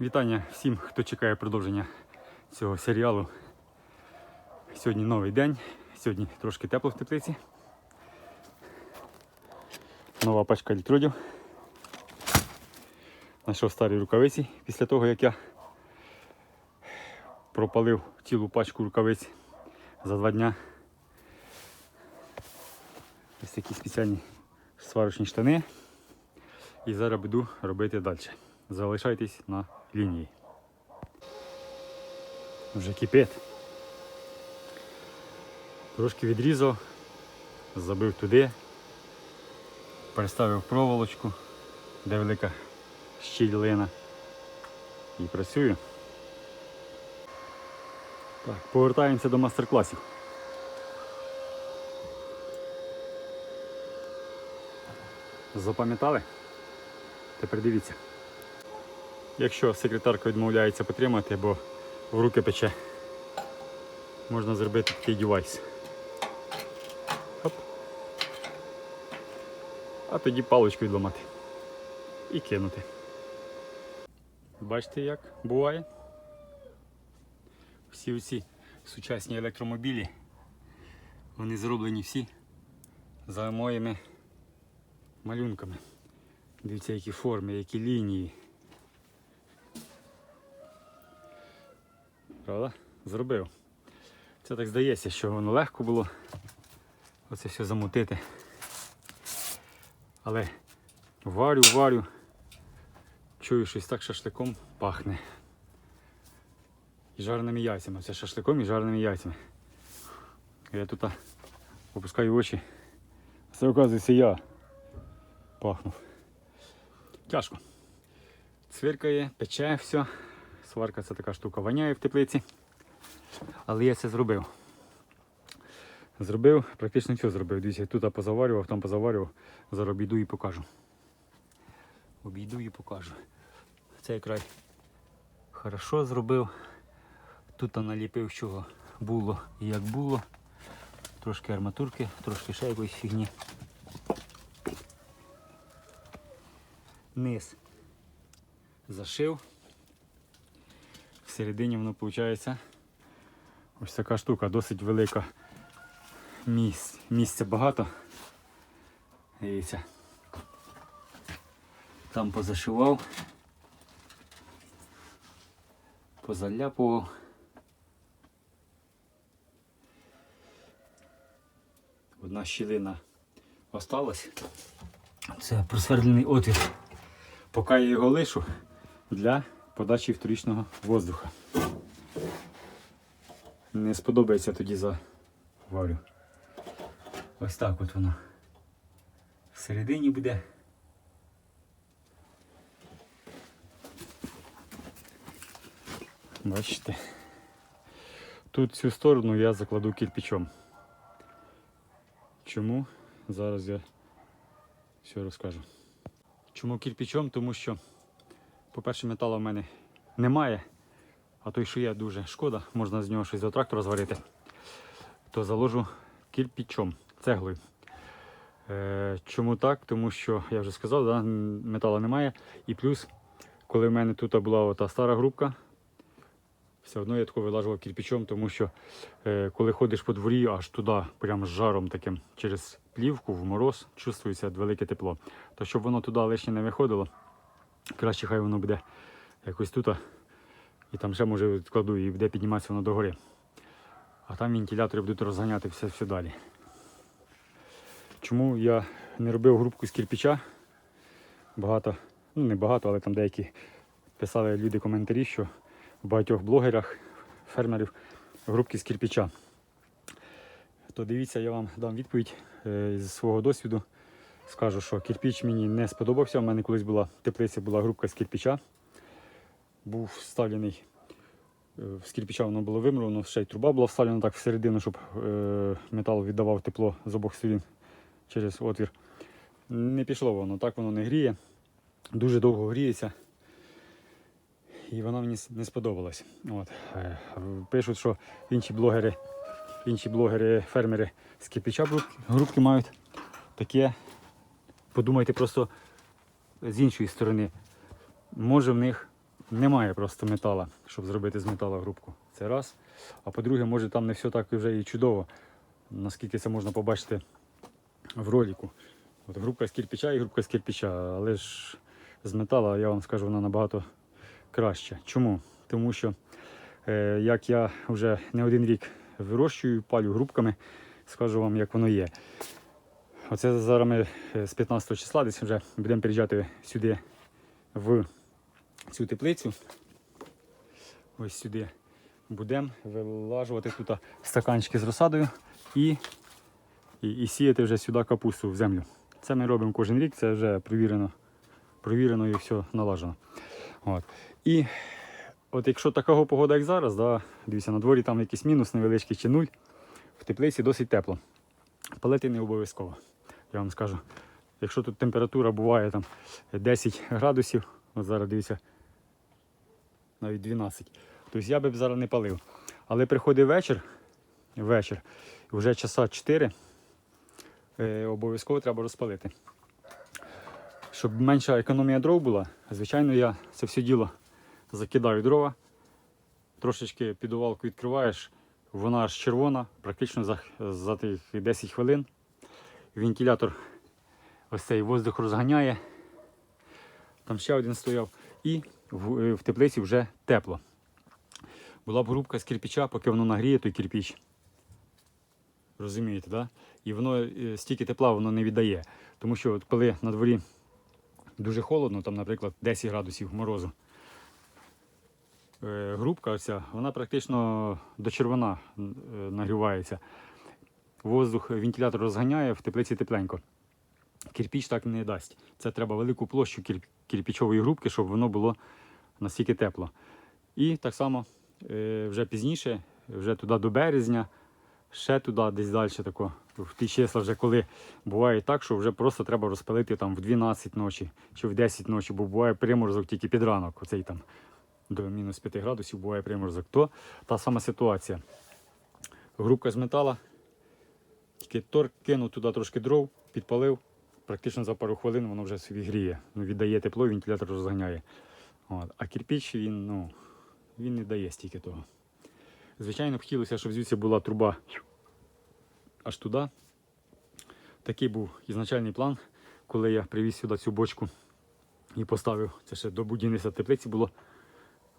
Вітання всім, хто чекає продовження цього серіалу. Сьогодні новий день, сьогодні трошки тепло в теплиці. Нова пачка електродів. Знайшов старі рукавиці після того, як я пропалив цілу пачку рукавиць за два дня. Ось такі спеціальні сварочні штани. І зараз буду робити далі. Залишайтесь на лінії. Вже кипить. Трошки відрізав, забив туди, переставив проволочку, де велика щілина. І працюю. Так, повертаємося до мастер-класів. Запам'ятали? Тепер дивіться. Якщо секретарка відмовляється потримати, бо в руки пече, можна зробити такий девайс. Хоп. А тоді паличку відламати і кинути. Бачите, як буває? Всі ці сучасні електромобілі, вони зроблені всі за моїми малюнками. Дивіться, які форми, які лінії. Правда? Зробив. Це так здається, що воно легко було оце все замутити. Але варю, варю, чую, щось так шашликом пахне. І жареними яйцями. Це шашликом і жареними яйцями. Я тут опускаю очі. Це оказується я пахнув. Тяжко. Цвіркає, пече все. Сварка це така штука воняє в теплиці. Але я це зробив. Зробив, практично все зробив. Дивіться, тут позаварював, там позаварював. Зараз обійду і покажу. Обійду і покажу. Цей край хорошо зробив. Тут наліпив, чого було і як було. Трошки арматурки, трошки ще якоїсь фігні. Низ зашив. Всередині воно виходить ось така штука, досить велика. Місць, місця багато. Дивіться. Там позашивав, позаляпував. Одна щілина осталась. Це просвердлений отвір. Поки я його лишу для подачі вторічного воздуха. Не сподобається тоді заварю. Ось так от воно. Всередині буде. Бачите? Тут цю сторону я закладу кирпичом. Чому? Зараз я все розкажу. Чому кирпичом? Тому що, по-перше, металу в мене немає, а той, що є, дуже шкода, можна з нього щось до трактора зварити, то заложу кирпичом, цеглою. Е, чому так? Тому що, я вже сказав, да, металу немає. І плюс, коли в мене тут була ота стара грубка, все одно я тако вилажував кирпичом, тому що е, коли ходиш по дворі, аж туди, прямо з жаром таким, через плівку, в мороз, чувствується велике тепло. То щоб воно туди лишнє не виходило, краще хай воно буде якось тут, і там ще може відкладу і буде підніматися воно догори. А там вентилятори будуть розганяти все, все далі. Чому я не робив грубку з кирпича? Багато, ну не багато, але там деякі писали люди коментарі, що в багатьох блогерах, фермерів грубки з кирпича. То дивіться, я вам дам відповідь е, з свого досвіду. Скажу, що кирпич мені не сподобався. У мене колись була в теплиці була грубка з кирпича. Був вставлений е, з кирпича воно було вимуровано, ще й труба була вставлена так всередину, щоб е, метал віддавав тепло з обох сторін через отвір. Не пішло воно, так воно не гріє. Дуже довго гріється. І воно мені не сподобалось. От. е, Пишуть, що інші блогери, інші блогери, фермери з кирпича грубки мають таке. Подумайте просто з іншої сторони. Може в них немає просто метала, щоб зробити з металу грубку. Це раз. А по-друге, може там не все так вже і чудово, наскільки це можна побачити в роліку. От грубка з кирпича і грубка з кирпича, але ж з металу, я вам скажу, вона набагато краще. Чому? Тому що е, як я вже не один рік вирощую, палю грубками, скажу вам, як воно є. Оце зараз ми е, з 15 числа десь вже будемо приїжджати сюди в цю теплицю. Ось сюди будемо вилажувати тут стаканчики з розсадою і, і, і сіяти вже сюди капусту в землю. Це ми робимо кожен рік, це вже провірено, провірено і все налажено. От. І от якщо така погода, як зараз, да, дивіться, на дворі там якийсь мінус невеличкий чи нуль, в теплиці досить тепло. Палити не обов'язково, я вам скажу. Якщо тут температура буває там 10 градусів, от зараз дивіться, навіть 12, тобто я би зараз не палив. Але приходить вечір, вечір, вже часа 4, е, обов'язково треба розпалити. Щоб менша економія дров була, звичайно, я це все діло закидаю дрова, трошечки підувалку відкриваєш, вона аж червона, практично за, за тих 10 хвилин. Вентилятор ось цей воздух розганяє. Там ще один стояв. І в, е, в теплиці вже тепло. Була б грубка з кирпича, поки воно нагріє той кирпич. Розумієте, да? І воно е, стільки тепла воно не віддає. Тому що от коли на дворі дуже холодно, там, наприклад, 10 градусів морозу, е, грубка оця, вона практично до червона нагрівається. Воздух, вентилятор розганяє, в теплиці тепленько. Кирпіч так не дасть. Це треба велику площу кір- кирпічової грубки, щоб воно було настільки тепло. І так само е, вже пізніше, вже туди до березня, ще туди, десь далі, тако, в ті числа, вже коли буває так, що вже просто треба розпалити там в 12 ночі чи в 10 ночі, бо буває приморозок тільки під ранок, оцей там до мінус 5 градусів буває приморозок. То та сама ситуація. Грубка з метала, тільки торк кинув туди трошки дров, підпалив, практично за пару хвилин воно вже собі гріє. Ну, віддає тепло, вентилятор розганяє. От. А кирпіч він, ну, він не дає стільки того. Звичайно, б хотілося, щоб звідси була труба аж туди. Такий був ізначальний план, коли я привіз сюди цю бочку і поставив. Це ще до будівництва теплиці було,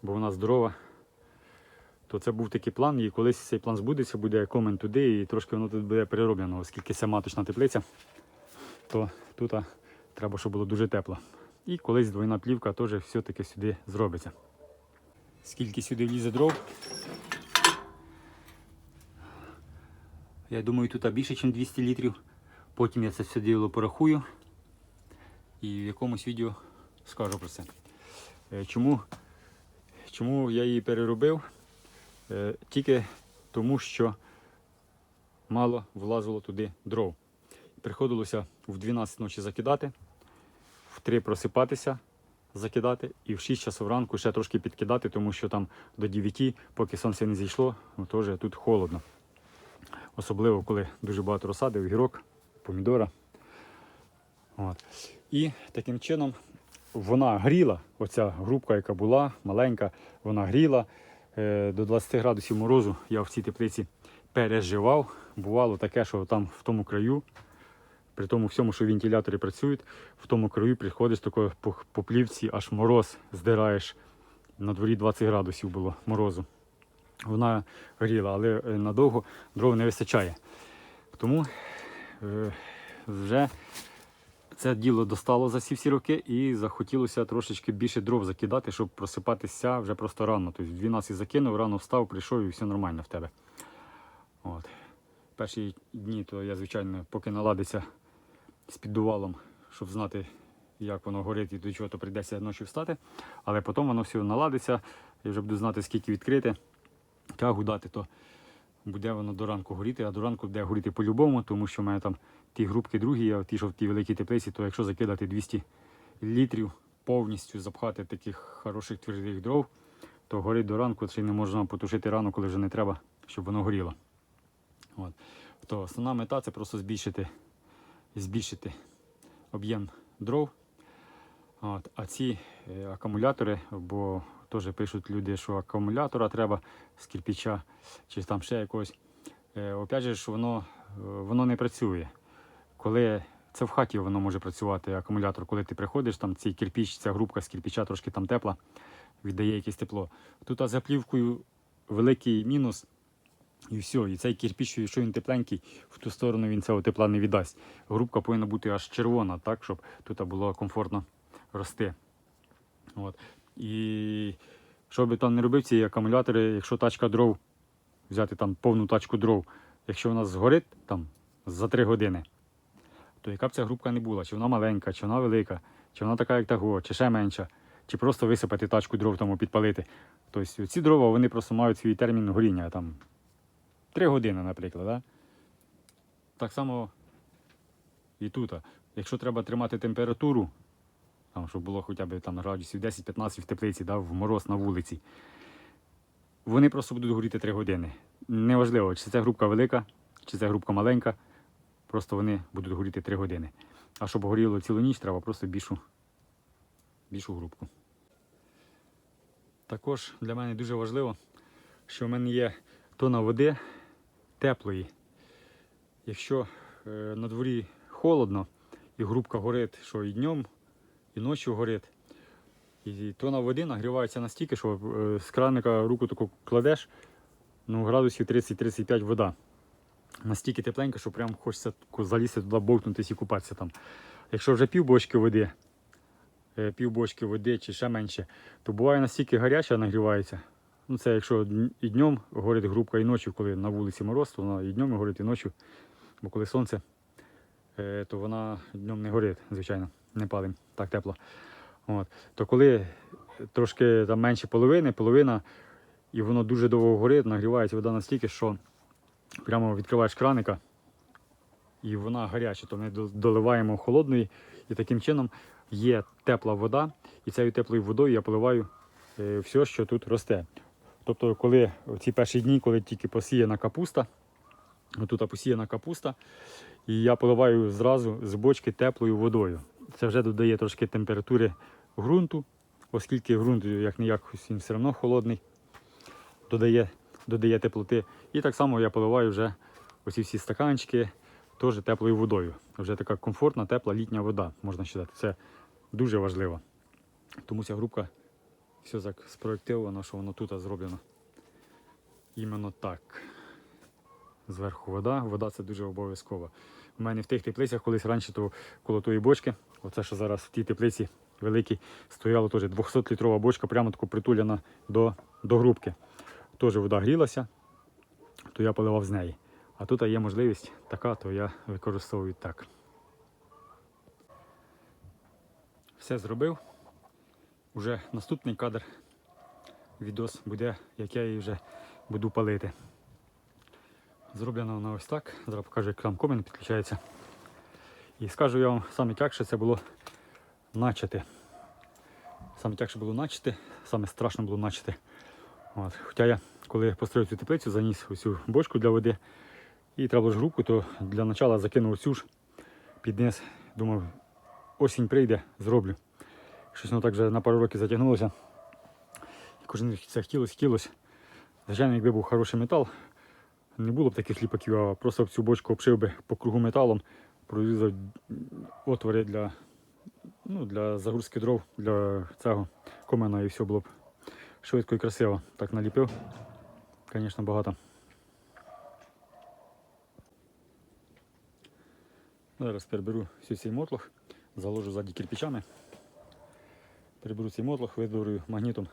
бо вона здорова. То це був такий план, і колись цей план збудеться, буде комент туди, і трошки воно тут буде перероблено, оскільки це маточна теплиця, то тут треба, щоб було дуже тепло. І колись двойна плівка теж все-таки сюди зробиться. Скільки сюди влізе дров? Я думаю, тут більше, ніж 200 літрів. Потім я це все діло порахую і в якомусь відео скажу про це. Е, Чому, чому я її переробив? Е, Тільки тому, що мало влазило туди дров. Приходилося в 12 ночі закидати, в 3 просипатися, закидати і в 6 часов ранку ще трошки підкидати, тому що там до 9, поки сонце не зійшло, теж тут холодно. Особливо, коли дуже багато розсади, огірок, помідора. От. І таким чином вона гріла, оця грубка, яка була, маленька, вона гріла. Е, До 20 градусів морозу я в цій теплиці переживав. Бувало таке, що там в тому краю, при тому всьому, що вентилятори працюють, в тому краю приходиш такою по, по плівці, аж мороз здираєш. На дворі 20 градусів було морозу. Вона гріла, але е, надовго дров не вистачає. Тому е, вже це діло достало за всі всі роки і захотілося трошечки більше дров закидати, щоб просипатися вже просто рано. Тобто в 12 закинув, рано встав, прийшов і все нормально в тебе. От. Перші дні, то я, звичайно, поки наладиться з піддувалом, щоб знати, як воно горить і до чого то прийдеться ночі встати. Але потім воно все наладиться, я вже буду знати, скільки відкрити, тягу дати, то буде воно до ранку горіти, а до ранку буде горіти по-любому, тому що в мене там ті грубки другі, а ті, що в тій великій теплиці, то якщо закидати 200 літрів повністю запхати таких хороших твердих дров, то горить до ранку, й не можна потушити рано, коли вже не треба, щоб воно горіло. От. То основна мета це просто збільшити, збільшити об'єм дров. От. А ці е, акумулятори, бо теж пишуть люди, що акумулятора треба з кирпича чи там ще якогось. Е, опять же, ж, воно, е, воно не працює. Коли це в хаті воно може працювати, акумулятор, коли ти приходиш, там цей кирпич, ця грубка з кирпича трошки там тепла, віддає якесь тепло. Тут а за великий мінус, і все. І цей кирпич, якщо він тепленький, в ту сторону він цього тепла не віддасть. Грубка повинна бути аж червона, так, щоб тут було комфортно рости. От. І що би там не робив, ці акумулятори, якщо тачка дров, взяти там повну тачку дров, якщо вона згорить там за 3 години, то яка б ця грубка не була, чи вона маленька, чи вона велика, чи вона така, як того, чи ще менша, чи просто висипати тачку дров тому підпалити. Тобто ці дрова вони просто мають свій термін горіння, там 3 години, наприклад. Да? Так само і тут. Якщо треба тримати температуру, там, щоб було хоча б там, градусів 10-15 в теплиці, да, в мороз на вулиці, вони просто будуть горіти 3 години. Неважливо, чи це грубка велика, чи це грубка маленька, просто вони будуть горіти 3 години. А щоб горіло цілу ніч, треба просто більшу, більшу грубку. Також для мене дуже важливо, що в мене є тона води теплої. Якщо е, на дворі холодно і грубка горить, що і днем, і ночі горить, і тона води нагрівається настільки, що е, з краника руку таку кладеш, ну, градусів 30-35 вода. Настільки тепленько, що прям хочеться залізти туди, бовкнутися і купатися там. Якщо вже пів бочки води, е, пів бочки води чи ще менше, то буває настільки гаряча нагрівається. Ну, це якщо і днем горить грубка, і ночі, коли на вулиці мороз, то вона і днем горить, і ночі. Бо коли сонце, е, то вона днем не горить, звичайно, не палим, так тепло. От. То коли трошки там менше половини, половина, і воно дуже довго горить, нагрівається вода настільки, що прямо відкриваєш краника, і вона гаряча, то ми доливаємо холодної, і таким чином є тепла вода, і цією теплою водою я поливаю е, все, що тут росте. Тобто, коли в ці перші дні, коли тільки посіяна капуста, тут посіяна капуста, і я поливаю зразу з бочки теплою водою. Це вже додає трошки температури ґрунту, оскільки ґрунт, як не як, він все одно холодний, додає, додає теплоти. І так само я поливаю вже оці всі стаканчики теж теплою водою. Вже така комфортна, тепла літня вода, можна вважати. Це дуже важливо. Тому ця групка все так спроєктовано, що воно тут зроблено. Іменно так. Зверху вода. Вода це дуже обов'язково. У мене в тих теплицях колись раніше то коло тої бочки, оце що зараз в тій теплиці великій, стояла теж 200-літрова бочка, прямо тако притуляна до, до грубки. Теж вода грілася, то я поливав з неї. А тут є можливість така, то я використовую так. Все зробив. Уже наступний кадр відос буде, як я її вже буду палити. Зроблено воно ось так. Зараз покажу, як там комен підключається. І скажу я вам саме тягше це було начати. Саме тягше було начати, саме страшно було начати. От. Хоча я, коли я построїв цю теплицю, заніс усю бочку для води і треба було ж грубку, то для початку закинув цю ж під. Думав, осінь прийде, зроблю. Щось воно так вже на пару років затягнулося. І кожен це хотілося, хотілося. Звичайно, якби був хороший метал, не було б таких ліпаків, а просто цю бочку обшив би по кругу металом, прорізав отвори для, ну, для загрузки дров, для цього комена і все було б швидко і красиво. Так наліпив. Звісно, багато. Зараз переберу всю цей мотлох, заложу ззаді кирпичами. Переберу цей мотлох, визберу магнітом.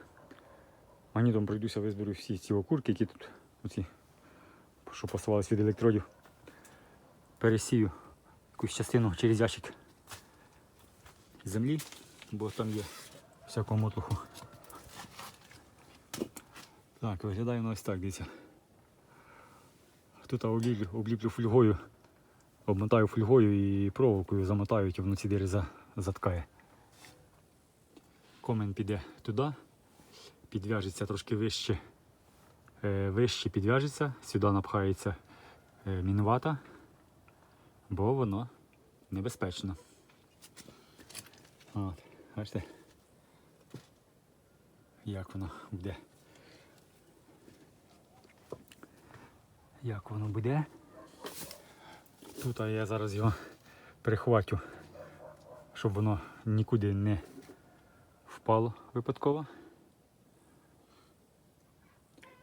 Магнітом пройдуся, визберу всі ці окурки, які тут, оці, що посувалися від електродів. Пересію якусь частину через ящик землі, бо там є всякого мотлуху. Так, виглядає воно ось так, дивіться. Тут обліплю, фольгою, обмотаю фольгою і проволокою замотаю, і воно ці дири за- заткає. Комен піде туди, підв'яжеться трошки вище, е, вище підв'яжеться, сюди напхається е, мінвата, бо воно небезпечно. От, бачите? як воно буде. Як воно буде. Тут а я зараз його перехватю, щоб воно нікуди не впало випадково.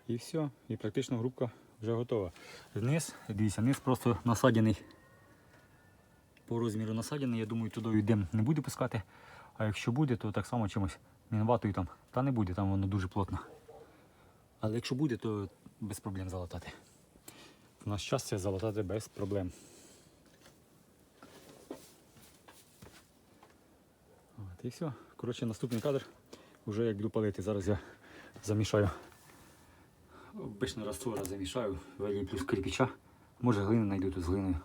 І все, і практично грубка вже готова. Низ, дивіться, низ просто насаджений. По розміру насаджений, я думаю, туди дим не буде пускати. А якщо буде, то так само чимось мінватою там. Та не буде, там воно дуже плотно. Але якщо буде, то без проблем залатати. Наш час це залатати без проблем. От, і все. Коротше, наступний кадр вже як буду палити. Зараз я замішаю. Обичний раствора замішаю, виліплю з кирпича. Може глину знайду тут з глиною.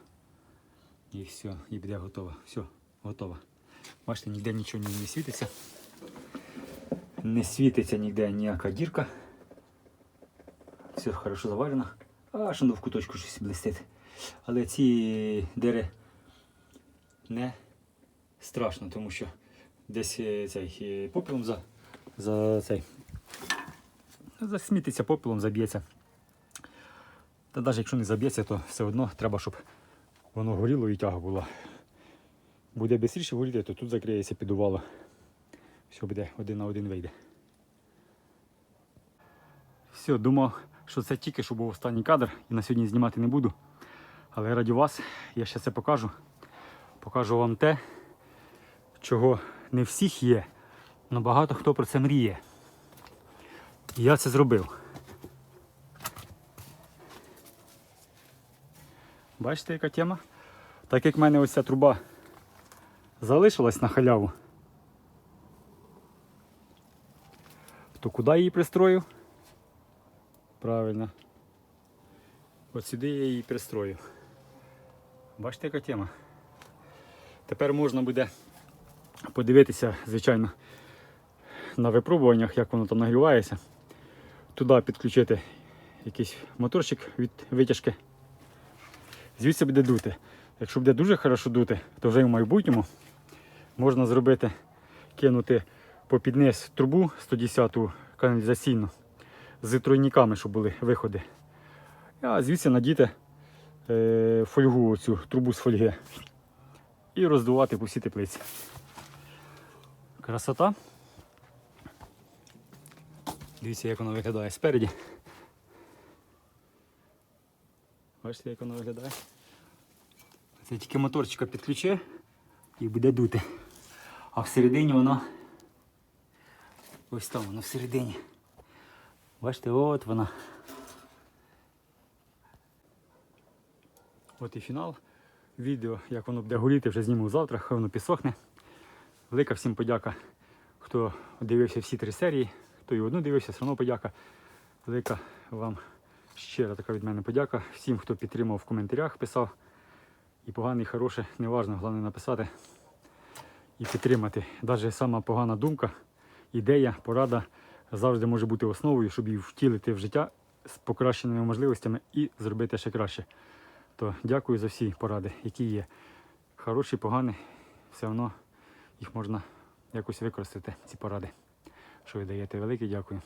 І все, і буде готово. Все, готово. Бачите, ніде нічого не світиться. Не світиться ніде ніяка дірка. Все хорошо заварено. Аж воно в куточку щось блистить. Але ці дири не страшно, тому що десь е, цей е, попелом за, за цей. Засмітиться попелом, заб'ється. Та навіть якщо не заб'ється, то все одно треба, щоб воно горіло і тяга була. Буде швидше горіти, то тут закриється підувало. Все буде один на один вийде. Все, думав, що це тільки що був останній кадр і на сьогодні знімати не буду. Але раді вас я ще це покажу. Покажу вам те, чого не всіх є, але багато хто про це мріє. І я це зробив. Бачите, яка тема? Так як в мене ось ця труба залишилась на халяву, то куди я її пристрою? Правильно. От сюди я її пристрою. Бачите, яка тема? Тепер можна буде подивитися, звичайно, на випробуваннях, як воно там нагрівається. Туди підключити якийсь моторчик від витяжки. Звідси буде дути. Якщо буде дуже хорошо дути, то вже в майбутньому можна зробити, кинути попід низ трубу 110-ту каналізаційну з тройниками, щоб були виходи. А звідси надіти е, фольгу, цю трубу з фольги. І роздувати по всій теплиці. Красота. Дивіться, як воно виглядає спереді. Бачите, як воно виглядає? Це тільки моторчика підключи і буде дути. А всередині воно ось там воно всередині. Бачите, от вона. От і фінал. Відео, як воно буде горіти, вже зніму завтра, хай воно підсохне. Велика всім подяка, хто дивився всі три серії, хто і одну дивився, все одно подяка. Велика вам щира така від мене подяка. Всім, хто підтримав в коментарях, писав. І погане, і хороше, неважно, головне написати і підтримати. Навіть сама погана думка, ідея, порада завжди може бути основою, щоб її втілити в життя з покращеними можливостями і зробити ще краще. То дякую за всі поради, які є. Хороші, погані, все одно їх можна якось використати, ці поради. Що ви даєте велике дякую.